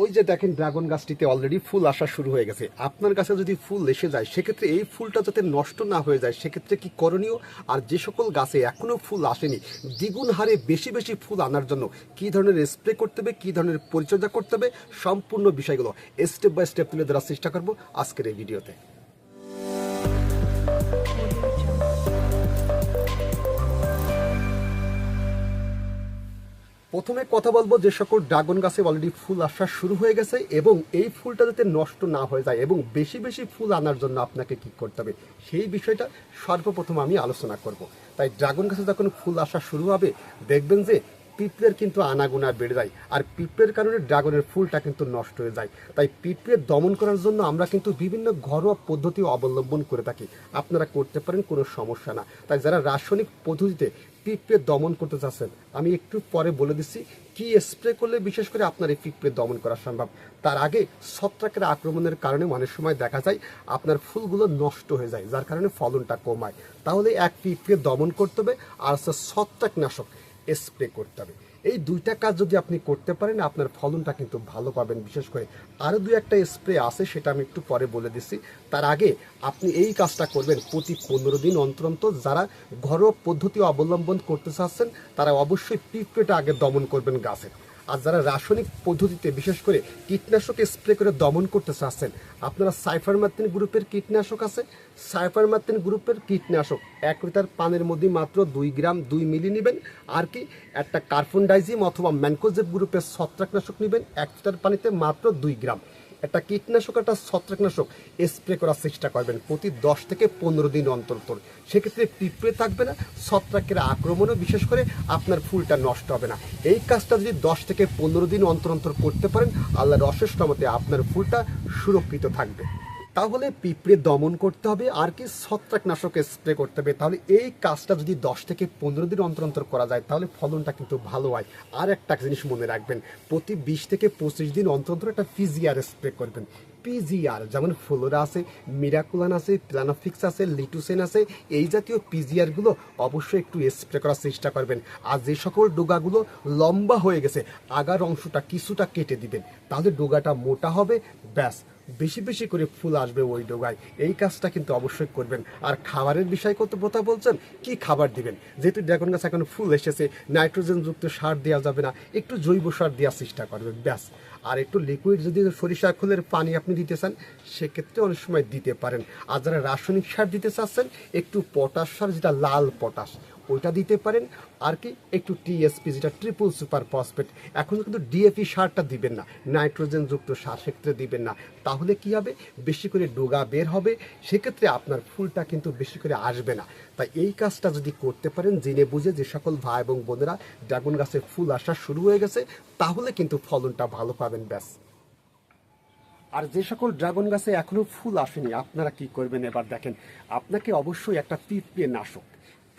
ওই যে দেখেন ড্রাগন গাছটিতে অলরেডি ফুল আসা শুরু হয়ে গেছে। আপনার কাছে যদি ফুল এসে যায়, সেক্ষেত্রে এই ফুলটা যাতে নষ্ট না হয়ে যায়, সেক্ষেত্রে কি করণীয়? আর যে সকল গাছে এখনও ফুল আসেনি, দ্বিগুণ হারে বেশি বেশি ফুল আনার জন্য কি ধরনের স্প্রে করতে হবে, কী ধরনের পরিচর্যা করতে হবে, সম্পূর্ণ বিষয়গুলো স্টেপ বাই স্টেপ তুলে ধরার চেষ্টা করব আজকের এই ভিডিওতে। প্রথমে কথা বলব যে সকল ড্রাগন গাছে অলরেডি ফুল আসা শুরু হয়ে গেছে এবং এই ফুলটা যাতে নষ্ট না হয়ে যায় এবং বেশি বেশি ফুল আনার জন্য আপনাকে কি করতে হবে সেই বিষয়টা সর্বপ্রথম আমি আলোচনা করব। তাই ড্রাগন গাছে যখন ফুল আসা শুরু হবে, দেখবেন যে পিঁপড়ের কিন্তু আনাগোনা বেড়ে যায় আর পিঁপড়ের কারণে ড্রাগনের ফুলটা কিন্তু নষ্ট হয়ে যায়। তাই পিঁপড়ের দমন করার জন্য আমরা কিন্তু বিভিন্ন ঘরোয়া পদ্ধতি অবলম্বন করে থাকি। আপনারা করতে পারেন, কোনো সমস্যা না। তাই যারা রাসায়নিক পদ্ধতিতে পিঁপড়ে দমন করতে চাচ্ছেন। আমি একটু পরে বলে দিচ্ছি, কি স্প্রে করলে বিশেষ করে আপনার এই পিঁপড়ে দমন করা সম্ভব? তার আগে ছত্রাকের আক্রমণের কারণে অনেক সময় দেখা যায় আপনার ফুলগুলো নষ্ট হয়ে যায়, যার কারণে ফলনটা কমায় তাহলে এক পিঁপড়ে দমন করতে হবে, আর হচ্ছে ছত্রাকনাশক স্প্রে করতে হবে। এই দুইটা কাজ যদি আপনি করতে পারেন, আপনার ফলনটা কিন্তু ভালো পাবেন। বিশেষ করে আরও দু একটা স্প্রে আছে, সেটা আমি একটু পরে বলে দিচ্ছি। তার আগে আপনি এই কাজটা করবেন প্রতি পনেরো দিন অন্তর অন্তর যারা ঘরোয়া পদ্ধতি অবলম্বন করতে চাচ্ছেন, তারা অবশ্যই পিঁপড়েটা আগে দমন করবেন গাছের আর যারা রাসায়নিক পদ্ধতিতে, বিশেষ করে কীটনাশক স্প্রে করে দমন করতে চাচ্ছেন, আপনারা সাইফারমাতিন গ্রুপের কীটনাশক আছে। সাইফারমাতিন গ্রুপের কীটনাশক এক লিটার পানের মধ্যে মাত্র দুই গ্রাম দুই মিলি নেবেন। আর কি, একটা কার্বন ডাইজিম অথবা ম্যানকোজেব গ্রুপের ছত্রাকনাশক নেবেন। এক লিটার পানিতে মাত্র দুই গ্রাম। একটা কীটনাশক, একটা ছত্রাকনাশক স্প্রে করার চেষ্টা করবেন প্রতি দশ থেকে পনেরো দিন অন্তর অন্তর। সেক্ষেত্রে পিঁপড়ে থাকবে না, ছত্রাকের আক্রমণও বিশেষ করে আপনার ফুলটা নষ্ট হবে না। এই কাজটা যদি দশ থেকে পনেরো দিন অন্তর অন্তর করতে পারেন, আল্লাহর অশেষ মতে আপনার ফুলটা সুরক্ষিত থাকবে। তাহলে পিঁপড়ে দমন করতে হবে, আর কি ছত্রাকনাশক স্প্রে করতে হবে। তাহলে এই কাজটা যদি দশ থেকে পনেরো দিন অন্তর অন্তর করা যায়, তাহলে ফলনটা কিন্তু ভালো হয়। আর একটা জিনিস মনে রাখবেন, প্রতি বিশ থেকে পঁচিশ দিন অন্তর অন্তর একটা পিজিআর স্প্রে করবেন। পিজিআর যেমন ফ্লোরা আছে, মিরাকুলান আছে, প্লানোফিক্স আছে, লিটুসেন আছে, এই জাতীয় পিজিআরগুলো অবশ্যই একটু স্প্রে করার চেষ্টা করবেন। আর যে সকল ডোগাগুলো লম্বা হয়ে গেছে, আগার অংশটা কিছুটা কেটে দিবেন, তাহলে ডোগাটা মোটা হবে, ব্যাস। বেশি বেশি করে ফুল আসবে ওই ডোগায়। এই কাজটা কিন্তু অবশ্যই করবেন। আর খাবারের বিষয় কত কথা বলছেন? কি খাবার দিবেন? যেহেতু ড্রাগন গাছ এখন ফুল এসেছে, নাইট্রোজেনযুক্ত সার দেওয়া যাবে না, একটু জৈব সার দেওয়ার চেষ্টা করবেন, ব্যাস। আর একটু লিকুইড যদি সরিষা খোলের পানি আপনি দিতে চান, সেক্ষেত্রে অনেক সময় দিতে পারেন। আর যারা রাসায়নিক সার দিতে চাচ্ছেন, একটু পটাশ সার, যেটা লাল পটাশ ওইটা দিতে পারেন। আর কি, একটু টিএসপি যেটা ট্রিপল সুপার ফসফেট এখন কিন্তু ডিএপি সারটা দিবেন না। নাইট্রোজেন যুক্ত সার সেক্ষেত্রে দিবেন না। তাহলে কি হবে? বেশি করে ডোগা বের হবে। সেক্ষেত্রে আপনার ফুলটা কিন্তু বেশি করে আসবে না। তাই এই কাজটা যদি করতে পারেন, জেনে বুঝে যে সকল ভাই এবং বোনেরা ড্রাগন গাছে ফুল আসা শুরু হয়ে গেছে, তাহলে কিন্তু ফলনটা ভালো পাবেন, ব্যাস। আর যে সকল ড্রাগন গাছে এখনও ফুল আসেনি, আপনারা কি করবেন? এবার দেখেন, আপনাকে অবশ্যই একটা পিঁপড়ে নাশক।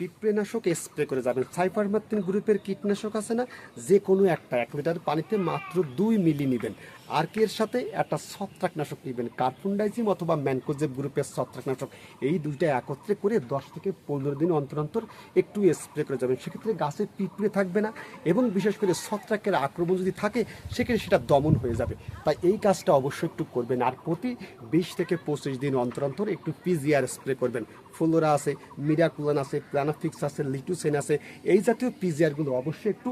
পিঁপড়ে নাশক স্প্রে করে যাবেন। সাইফারমাত্তিন গ্রুপের কীটনাশক আছে না? যে কোনো একটা। এক লিটার পানিতে মাত্র দুই মিলি নেবেন। আর কি এর সাথে একটা ছত্রাকনাশক নেবেন কার্বনডাইজিম অথবা ম্যানকোজেব গ্রুপের ছত্রাকনাশক। এই দুইটা একত্রে করে দশ থেকে পনেরো দিন অন্তর অন্তর একটু স্প্রে করে যাবেন। সেক্ষেত্রে গাছে পিঁপড়ে থাকবে না এবং বিশেষ করে ছত্রাকের আক্রমণ যদি থাকে, সেক্ষেত্রে সেটা দমন হয়ে যাবে। তাই এই কাজটা অবশ্যই একটু করবেন আর প্রতি বিশ থেকে পঁচিশ দিন অন্তর অন্তর একটু পিজিআর স্প্রে করবেন। ফ্লোরা আছে, মিরাকুলান আছে, প্লানাফিক্স আছে, লিটুসেন আছে, এই জাতীয় পিজিআরগুলো অবশ্যই একটু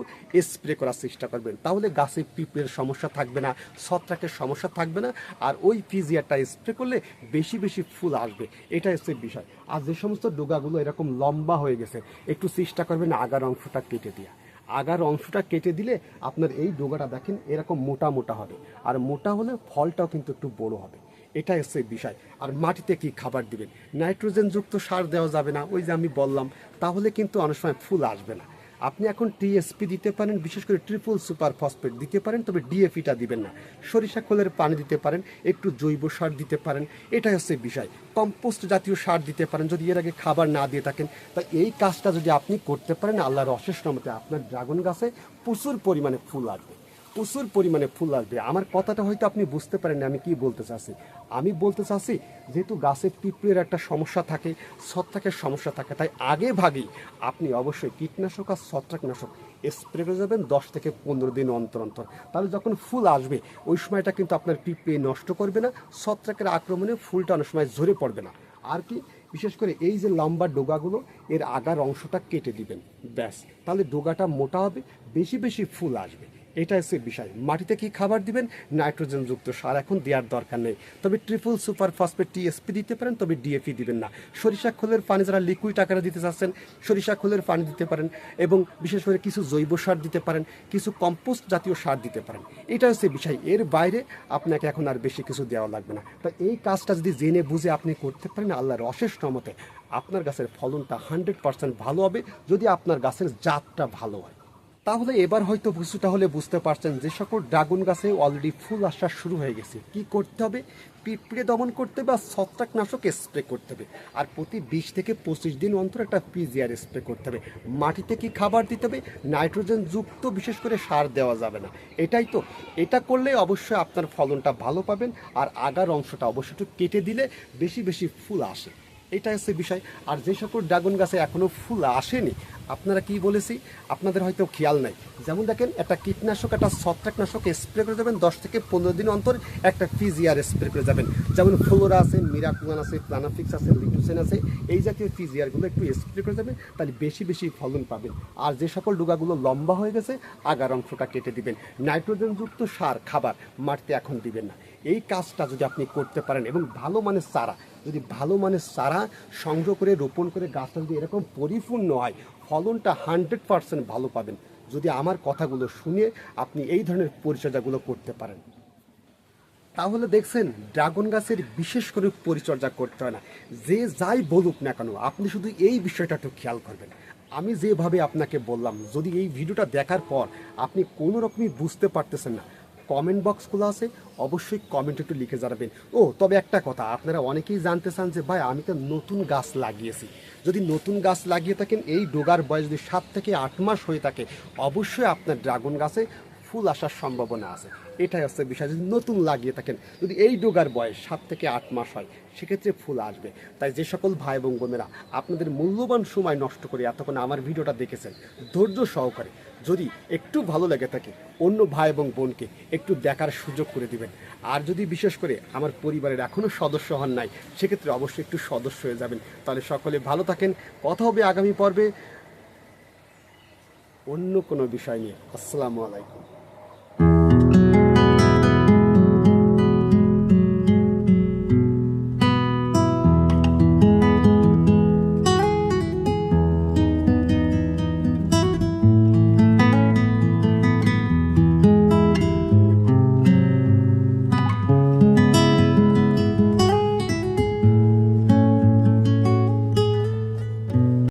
স্প্রে করার চেষ্টা করবেন। তাহলে গাছে পিঁপড়ের সমস্যা থাকবে না ছত্রাকের সমস্যা থাকবে না, আর ওই পিজিআরটা স্প্রে করলে বেশি বেশি ফুল আসবে। এটা হচ্ছে বিষয়। আর যে সমস্ত ডোগাগুলো এরকম লম্বা হয়ে গেছে, একটু চেষ্টা করবেন আগার অংশটা কেটে দেওয়া আগার অংশটা কেটে দিলে আপনার এই ডোগাটা দেখেন এরকম মোটা মোটা হবে, আর মোটা হলে ফলটাও কিন্তু একটু বড় হবে। এটা হচ্ছে বিষয়। আর মাটিতে কি খাবার দিবেন? নাইট্রোজেনযুক্ত সার দেওয়া যাবে না, ওই যে আমি বললাম, তাহলে কিন্তু অনেক সময় ফুল আসবে না। আপনি এখন টিএসপি দিতে পারেন, বিশেষ করে ট্রিপল সুপার ফসফেট দিতে পারেন, তবে ডিএফিটা দিবেন না। সরিষা খোলের পানি দিতে পারেন, একটু জৈব সার দিতে পারেন, এটাই হচ্ছে বিষয়। কম্পোস্ট জাতীয় সার দিতে পারেন, যদি এর আগে খাবার না দিয়ে থাকেন তা এই কাজটা যদি আপনি করতে পারেন, আল্লাহর অশেষ রমতে আপনার ড্রাগন গাছে প্রচুর পরিমাণে ফুল আসবে। প্রচুর পরিমাণে ফুল আসবে আমার কথাটা হয়তো আপনি বুঝতে পারেননি আমি কি বলতে চাচ্ছি? আমি বলতে চাচ্ছি, যেহেতু গাছের পিঁপড়ের একটা সমস্যা থাকে, ছত্রাকের সমস্যা থাকে, তাই আগে ভাগেই আপনি অবশ্যই কীটনাশক আর ছত্রাকনাশক স্প্রে করে যাবেন দশ থেকে পনেরো দিন অন্তর অন্তর। তাহলে যখন ফুল আসবে, ওই সময়টা কিন্তু আপনার পিঁপড়ে নষ্ট করবে না, ছত্রাকের আক্রমণে ফুলটা অনেক সময় ঝরে পড়বে না। আর কি, বিশেষ করে এই যে লম্বা ডোগাগুলো, এর আগার অংশটা কেটে দিবেন, ব্যাস। তাহলে ডোগাটা মোটা হবে, বেশি বেশি ফুল আসবে। এটা হচ্ছে বিষয়। মাটিতে কি খাবার দিবেন? নাইট্রোজেন যুক্ত সার এখন দেওয়ার দরকার নেই। তবে ট্রিপল সুপার ফসফেট টিএসপি দিতে পারেন, তবে ডিএপি দিবেন না। সরিষা খোলের পানি যারা লিকুইড আকারে দিতে চাচ্ছেন, সরিষা খোলের পানি দিতে পারেন এবং বিশেষ করে কিছু জৈব সার দিতে পারেন, কিছু কম্পোস্ট জাতীয় সার দিতে পারেন। এটা হচ্ছে বিষয়। এর বাইরে আপনাকে এখন আর বেশি কিছু দেওয়া লাগবে না। তো এই কাজটা যদি জেনে বুঝে আপনি করতে পারেন, আল্লাহর অশেষ নমতে আপনার গাছের ফলনটা হান্ড্রেড পার্সেন্ট ভালো হবে। যদি আপনার গাছের জাতটা ভালো হয়। তাহলে এবার হয়তো কিছুটা হলে বুঝতে পারছেন যে সকল ড্রাগন গাছে অলরেডি ফুল আসা শুরু হয়ে গেছে। কি করতে হবে? পিঁপড়ে দমন করতে হবে আর ছত্রাকনাশক স্প্রে করতে হবে। আর প্রতি বিশ থেকে পঁচিশ দিন অন্তর একটা পিজিআর স্প্রে করতে হবে। মাটিতে কি খাবার দিতে হবে? নাইট্রোজেন যুক্ত বিশেষ করে সার দেওয়া যাবে না। এটাই তো। এটা করলে অবশ্যই আপনার ফলনটা ভালো পাবেন। আর আগার অংশটা অবশ্যই একটু কেটে দিলে বেশি বেশি ফুল আসে। এটা হচ্ছে বিষয়। আর যে সকল ড্রাগন গাছে এখনও ফুল আসেনি, আপনারা কি বলেছি? আপনাদের হয়তো খেয়াল নাই। যেমন দেখেন, একটা কীটনাশক, একটা ছত্রাকনাশক স্প্রে করে যাবেন দশ থেকে পনেরো দিন অন্তর একটা পিজিআর স্প্রে করে যাবেন। যেমন ফ্লোরা আছে মিরাকুলান আছে, প্লানাফিক্স আছে লিটুসেন আছে, এই জাতীয় পিজিআরগুলো একটু স্প্রে করে যাবেন, তাহলে বেশি বেশি ফলন পাবেন। আর যে সকল ডুগাগুলো লম্বা হয়ে গেছে আগার অংশটা কেটে দিবেন। নাইট্রোজেনযুক্ত সার, খাবার মাটিতে এখন দিবেন না। এই কাজটা যদি আপনি করতে পারেন এবং ভালো মানের চারা যদি ভালো মানের চারা সংগ্রহ করে, রোপণ করে গাছটা যদি এরকম পরিপূর্ণ হয়, ফলনটা হান্ড্রেড পার্সেন্ট ভালো পাবেন। যদি আমার কথাগুলো শুনে আপনি এই ধরনের পরিচর্যাগুলো করতে পারেন। তাহলে দেখছেন, ড্রাগন গাছের বিশেষ করে পরিচর্যা করতে হয় না। যে যাই বলুক না কেন, আপনি শুধু এই বিষয়টা একটু খেয়াল করবেন। আমি যেভাবে আপনাকে বললাম, যদি এই ভিডিওটা দেখার পর আপনি কোনো রকমই বুঝতে পারতেছেন না কমেন্ট বক্সগুলো আছে, অবশ্যই কমেন্ট একটু লিখে জানাবেন। ও, তবে একটা কথা, আপনারা অনেকেই জানতে চান যে, ভাই, আমি তো নতুন গাছ লাগিয়েছি। যদি নতুন গাছ লাগিয়ে থাকেন, এই ডোগার বয়স যদি সাত থেকে আট মাস হয়ে থাকে, অবশ্যই আপনার ড্রাগন গাছে ফুল আসার সম্ভাবনা আছে। এটাই হচ্ছে বিষয়, যদি নতুন লাগিয়ে থাকেন, যদি এই ডোগার বয়স সাত থেকে আট মাস হয়, সেক্ষেত্রে ফুল আসবে। তাই যে সকল ভাই এবং বোনেরা, আপনাদের মূল্যবান সময় নষ্ট করে এতক্ষণ আমার ভিডিওটা দেখেছেন, ধৈর্য সহকারে যদি একটু ভালো লেগে থাকে, অন্য ভাই এবং বোনকে একটু দেখার সুযোগ করে দিবেন। আর যদি বিশেষ করে আমার পরিবারের এখনও সদস্য হন নাই, সেক্ষেত্রে অবশ্যই একটু সদস্য হয়ে যাবেন। তাহলে সকলে ভালো থাকেন, কথা হবে আগামী পর্বে। অন্য কোনো বিষয় নিয়ে। আসসালামু আলাইকুম।